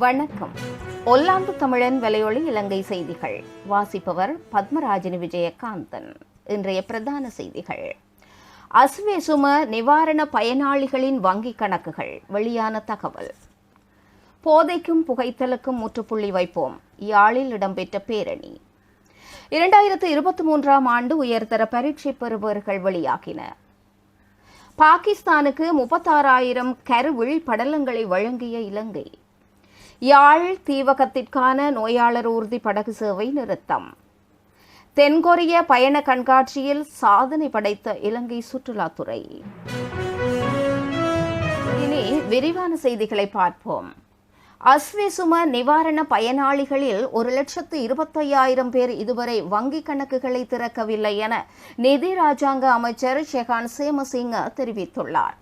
வணக்கம். ஒல்லாந்து தமிழன் விலையொலி இலங்கை செய்திகள். வாசிப்பவர் பத்மராஜினி விஜயகாந்தன். இன்றைய பிரதான செய்திகள். அஸ்வேசும நிவாரண பயனாளிகளின் வங்கிக் கணக்குகள். வெளியான தகவல். போதைக்கும் புகைத்தலுக்கும் முற்றுப்புள்ளி வைப்போம். யாழில் இடம்பெற்ற பேரணி. இரண்டாயிரத்து இருபத்தி மூன்றாம் ஆண்டு உயர்தர பரீட்சை பெறுபவர்கள் வெளியாகின. பாகிஸ்தானுக்கு முப்பத்தாறாயிரம் கருவிழ் படலங்களை வழங்கிய இலங்கை. யாழ் தீவகத்திற்கான நோயாளர் ஊர்தி படகு சேவை நிறுத்தம். தென்கொரிய பயண கண்காட்சியில் சாதனை படைத்த இலங்கை சுற்றுலாத்துறை. இனி விரிவான செய்திகளை பார்ப்போம். அஸ்விசும நிவாரண பயனாளிகளில் ஒரு லட்சத்து இருபத்தையாயிரம் பேர் இதுவரை வங்கிக் கணக்குகளை திறக்கவில்லை என நிதி ராஜாங்க அமைச்சர் ஷெகான் சேமசிங்க தெரிவித்துள்ளார்.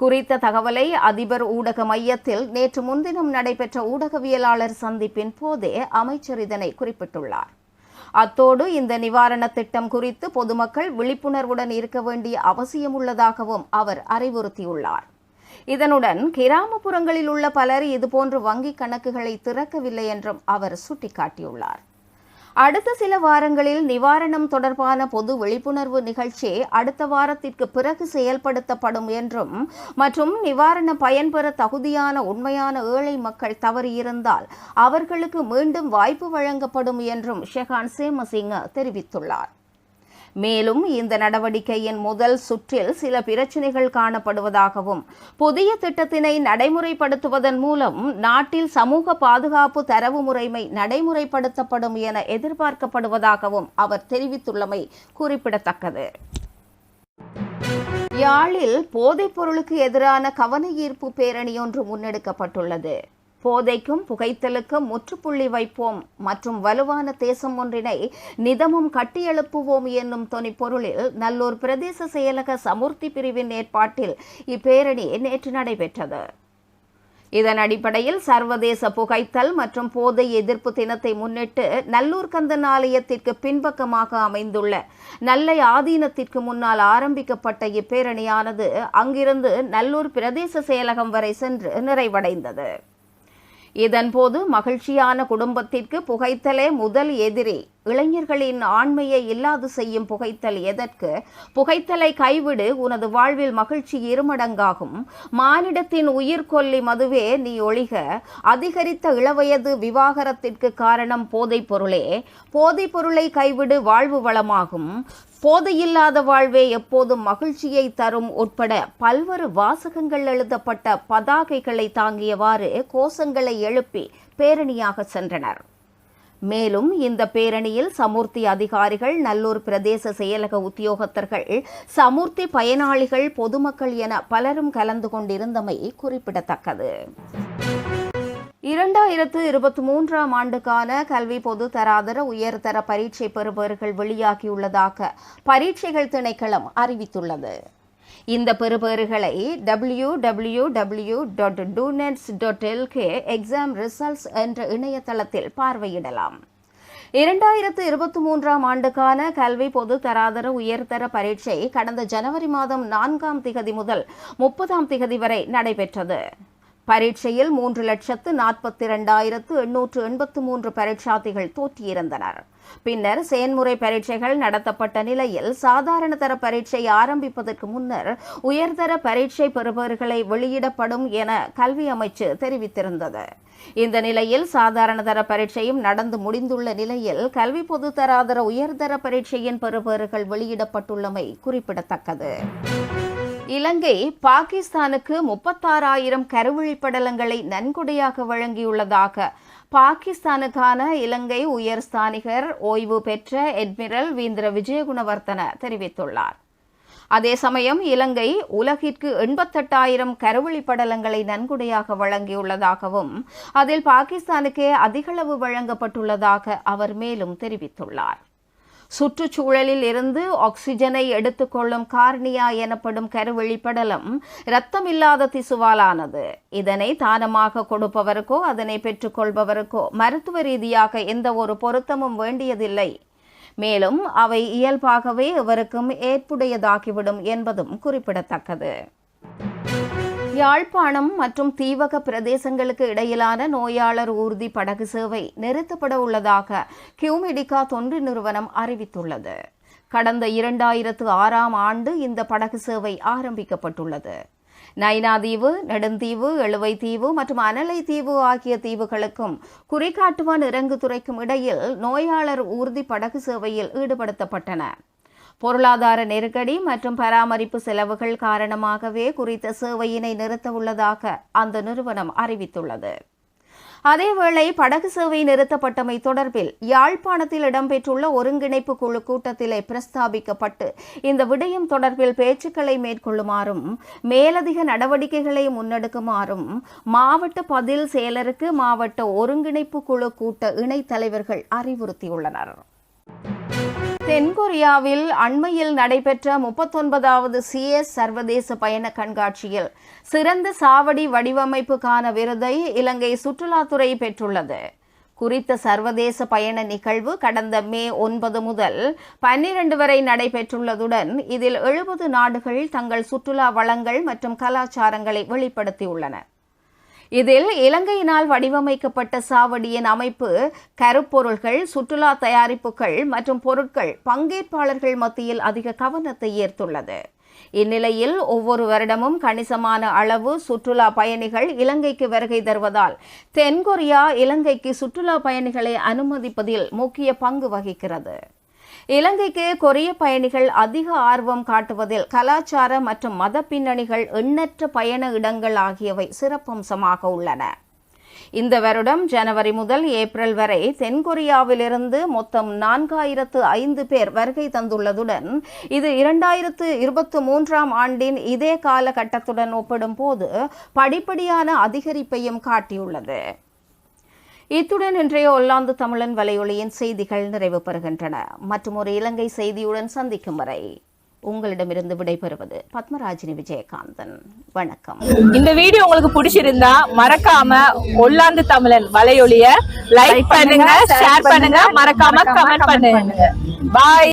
குறித்த தகவலை அதிபர் ஊடக மையத்தில் நேற்று முன்தினம் நடைபெற்ற ஊடகவியலாளர் சந்திப்பின் போதே அமைச்சர் இதனை குறிப்பிட்டுள்ளார். அத்தோடு இந்த நிவாரண திட்டம் குறித்து பொதுமக்கள் விழிப்புணர்வுடன் இருக்க வேண்டிய அவசியம் உள்ளதாகவும் அவர் அறிவுறுத்தியுள்ளார். இதனுடன் கிராமப்புறங்களில் உள்ள பலர் இதுபோன்று வங்கிக் கணக்குகளை திறக்கவில்லை என்றும் அவர் சுட்டிக்காட்டியுள்ளார். அடுத்த சில வாரங்களில் நிவாரணம் தொடர்பான பொது விழிப்புணர்வு நிகழ்ச்சி அடுத்த வாரத்திற்கு பிறகு செயல்படுத்தப்படும் என்றும் மற்றும் நிவாரண பயன்பெற தகுதியான உண்மையான ஏழை மக்கள் தவறியிருந்தால் அவர்களுக்கு மீண்டும் வாய்ப்பு வழங்கப்படும் என்றும் ஷெஹான் சேமசிங்க தெரிவித்துள்ளார். மேலும் இந்த நடவடிக்கையின் முதல் சுற்றில் சில பிரச்சினைகள் காணப்படுவதாகவும் புதிய திட்டத்தினை நடைமுறைப்படுத்துவதன் மூலம் நாட்டில் சமூக பாதுகாப்பு தரவு முறைமை நடைமுறைப்படுத்தப்படும் என எதிர்பார்க்கப்படுவதாகவும் அவர் தெரிவித்துள்ளமை குறிப்பிடத்தக்கது. யாழில் போதைப் பொருளுக்கு எதிரான கவன ஈர்ப்பு பேரணி ஒன்று முன்னெடுக்கப்பட்டுள்ளது. போதைக்கும் புகைத்தலுக்கும் முற்றுப்புள்ளி வைப்போம். மற்றும் வலுவான தேசம் ஒன்றினை நிதமும் கட்டியெழுப்புவோம் என்னும் தொனிப்பொருளில் நல்லூர் பிரதேச செயலக சமுர்த்தி பிரிவின் ஏற்பாட்டில் இப்பேரணி நேற்று நடைபெற்றது. இதன் அடிப்படையில் சர்வதேச புகைத்தல் மற்றும் போதை எதிர்ப்பு தினத்தை முன்னிட்டு நல்லூர் கந்தன் ஆலயத்திற்கு பின்பக்கமாக அமைந்துள்ள நல்லை ஆதீனத்திற்கு முன்னால் ஆரம்பிக்கப்பட்ட இப்பேரணியானது அங்கிருந்து நல்லூர் பிரதேச செயலகம் வரை சென்று நிறைவடைந்தது. இதன்போது மகிழ்ச்சியான குடும்பத்திற்கு புகைத்தலே முதல் எதிரி. இளைஞர்களின் ஆண்மையை இல்லாது செய்யும் புகைத்தல் எதற்கு? புகைத்தலை கைவிடு உனது வாழ்வில் மகிழ்ச்சி இருமடங்காகும். மானிடத்தின் உயிர்கொல்லி மதுவே நீ ஒழிக. அதிகரித்த இளவயது விவாகரத்திற்கு காரணம் போதைப் பொருளே. போதைப் பொருளை கைவிடு வாழ்வு வளமாகும். போதையில்லாத வாழ்வே எப்போதும் மகிழ்ச்சியை தரும் உட்பட பல்வேறு வாசகங்கள் எழுதப்பட்ட பதாகைகளை தாங்கியவாறு கோஷங்களை எழுப்பி பேரணியாக சென்றனர். மேலும் இந்த பேரணியில் சமூர்த்தி அதிகாரிகள் நல்லூர் பிரதேச செயலக உத்தியோகத்தர்கள் சமூர்த்தி பயனாளிகள் பொதுமக்கள் என பலரும் கலந்து கொண்டிருந்தமை குறிப்பிடத்தக்கது. இரண்டாயிரத்து இருபத்தி மூன்றாம் ஆண்டுக்கான கல்வி பொது தராதர உயர்தர பரீட்சை பெறுபவர்கள் வெளியாகியுள்ளதாக பரீட்சைகள் திணைக்களம் அறிவித்துள்ளது. இந்த பெறுபேறுகளை W W W dot doenets dot LK exam results என்ற இணையதளத்தில் பார்வையிடலாம். இரண்டாயிரத்து இருபத்தி மூன்றாம் ஆண்டுக்கான கல்வி பொது தராதர உயர்தர பரீட்சை கடந்த ஜனவரி மாதம் நான்காம் திகதி முதல் முப்பதாம் திகதி வரை நடைபெற்றது. பரீட்சையில் மூன்று லட்சத்து நாற்பத்தி இரண்டாயிரத்து எண்ணூற்று எண்பத்து மூன்று பரீட்சார்த்திகள் தோற்றியிருந்தனர். பின்னர் செயன்முறை பரீட்சைகள் நடத்தப்பட்ட நிலையில் சாதாரண தர பரீட்சை ஆரம்பிப்பதற்கு முன்னர் உயர்தர பரீட்சை பெறுபவர்களை வெளியிடப்படும் என கல்வி அமைச்சு தெரிவித்திருந்தது. இந்த நிலையில் சாதாரண தர பரீட்சையும் நடந்து முடிந்துள்ள நிலையில் கல்வி பொது உயர்தர பரீட்சையின் பெறுபவர்கள் வெளியிடப்பட்டுள்ளமை குறிப்பிடத்தக்கது. இலங்கை பாகிஸ்தானுக்கு முப்பத்தாறாயிரம் கருவழி படலங்களை நன்கொடையாக வழங்கியுள்ளதாக பாகிஸ்தானுக்கான இலங்கை உயர் ஸ்தானிகர் ஓய்வு பெற்ற எட்மிரல் வீந்திர விஜயகுணவர்த்தன தெரிவித்துள்ளார். அதே சமயம் இலங்கை உலகிற்கு எண்பத்தெட்டாயிரம் கருவழி படலங்களை நன்கொடையாக வழங்கியுள்ளதாகவும் அதில் பாகிஸ்தானுக்கே அதிகளவு வழங்கப்பட்டுள்ளதாக அவர் மேலும் தெரிவித்துள்ளார். சுற்றுச்சூழலில் இருந்து ஆக்சிஜனை எடுத்துக்கொள்ளும் கார்னியா எனப்படும் கருவழிப்படலம் இரத்தமில்லாத திசுவாலானது. இதனை தானமாக கொடுப்பவருக்கோ அதனை பெற்றுக்கொள்பவருக்கோ மருத்துவ ரீதியாக எந்த ஒரு பொருத்தமும் வேண்டியதில்லை. மேலும் அவை இயல்பாகவே எவருக்கும் ஏற்புடையதாகிவிடும் என்பதும் குறிப்பிடத்தக்கது. யாழ்ப்பாணம் மற்றும் தீவக பிரதேசங்களுக்கு இடையிலான நோயாளர் ஊர்தி படகு சேவை நிறுத்தப்பட உள்ளதாக கியூமெடிகா தொண்டு நிறுவனம் அறிவித்துள்ளது. கடந்த இரண்டாயிரத்து ஆறாம் ஆண்டு இந்த படகு சேவை ஆரம்பிக்கப்பட்டுள்ளது. நைனாதீவு நெடுந்தீவு எழுவைத்தீவு மற்றும் அனலை தீவு ஆகிய தீவுகளுக்கும் குறிகாட்டுவான் இறங்குதுறைக்கும் இடையில் நோயாளர் ஊர்தி படகு சேவையில் ஈடுபடுத்தப்பட்டன. பொருளாதார நெருக்கடி மற்றும் பராமரிப்பு செலவுகள் காரணமாகவே குறித்த சேவையினை நிறுத்த உள்ளதாக அந்த நிறுவனம் அறிவித்துள்ளது. அதேவேளை படகு சேவை நிறுத்தப்பட்டமை தொடர்பில் யாழ்ப்பாணத்தில் இடம்பெற்றுள்ள ஒருங்கிணைப்பு குழு கூட்டத்திலே பிரஸ்தாபிக்கப்பட்டு இந்த விடயம் தொடர்பில் பேச்சுக்களை மேற்கொள்ளுமாறும் மேலதிக நடவடிக்கைகளை முன்னெடுக்குமாறும் மாவட்ட பதில் செயலருக்கு மாவட்ட ஒருங்கிணைப்பு குழு கூட்ட இணைத் தலைவர்கள் அறிவுறுத்தியுள்ளனர். தென்கொரியாவில் அண்மையில் நடைபெற்ற முப்பத்தொன்பதாவது சிஎஸ் சர்வதேச பயண கண்காட்சியில் சிறந்த சாவடி வடிவமைப்புக்கான விருதை இலங்கை சுற்றுலாத்துறை பெற்றுள்ளது. குறித்த சர்வதேச பயண நிகழ்வு கடந்த மே ஒன்பது முதல் பன்னிரண்டு வரை நடைபெற்றுள்ளதுடன் இதில் எழுபது நாடுகள் தங்கள் சுற்றுலா வளங்கள் மற்றும் கலாச்சாரங்களை வெளிப்படுத்தியுள்ளன. இதில் இலங்கையினால் வடிவமைக்கப்பட்ட சாவடியின் அமைப்பு கருப்பொருள்கள் சுற்றுலா தயாரிப்புகள் மற்றும் பொருட்கள் பங்கேற்பாளர்கள் மத்தியில் அதிக கவனத்தை ஈர்த்துள்ளது. இந்நிலையில் ஒவ்வொரு வருடமும் கணிசமான அளவு சுற்றுலா பயணிகள் இலங்கைக்கு வருகை தருவதால் தென்கொரியா இலங்கைக்கு சுற்றுலா பயணிகளை அனுமதிப்பதில் முக்கிய பங்கு வகிக்கிறது. இலங்கைக்கு கொரிய பயணிகள் அதிக ஆர்வம் காட்டுவதில் கலாச்சார மற்றும் மத பின்னணிகள் எண்ணற்ற பயண இடங்கள் ஆகியவை சிறப்பம்சமாக உள்ளன. இந்த வருடம் ஜனவரி முதல் ஏப்ரல் வரை தென்கொரியாவிலிருந்து மொத்தம் நான்காயிரத்து ஐந்து பேர் வருகை தந்துள்ளதுடன் இது இரண்டாயிரத்து இருபத்தி மூன்றாம் ஆண்டின் இதே காலகட்டத்துடன் ஒப்பிடும்போது படிப்படியான அதிகரிப்பையும் காட்டியுள்ளது. இத்துடன் இன்றைய ஒல்லாந்து தமிழன் வலையொலியின் செய்திகள் நிறைவு பெறுகின்றன. மற்றும் ஒரு இலங்கை செய்தியுடன் சந்திக்கும் வரை உங்களிடமிருந்து விடைபெறுவது பத்மராஜினி விஜயகாந்தன். வணக்கம். இந்த வீடியோ உங்களுக்கு பிடிச்சிருந்தா மறக்காம ஒல்லாந்து தமிழன் வலையொலிய லைக் பண்ணுங்க ஷேர் பண்ணுங்க மறக்காம கமெண்ட் பண்ணுங்க. பாய்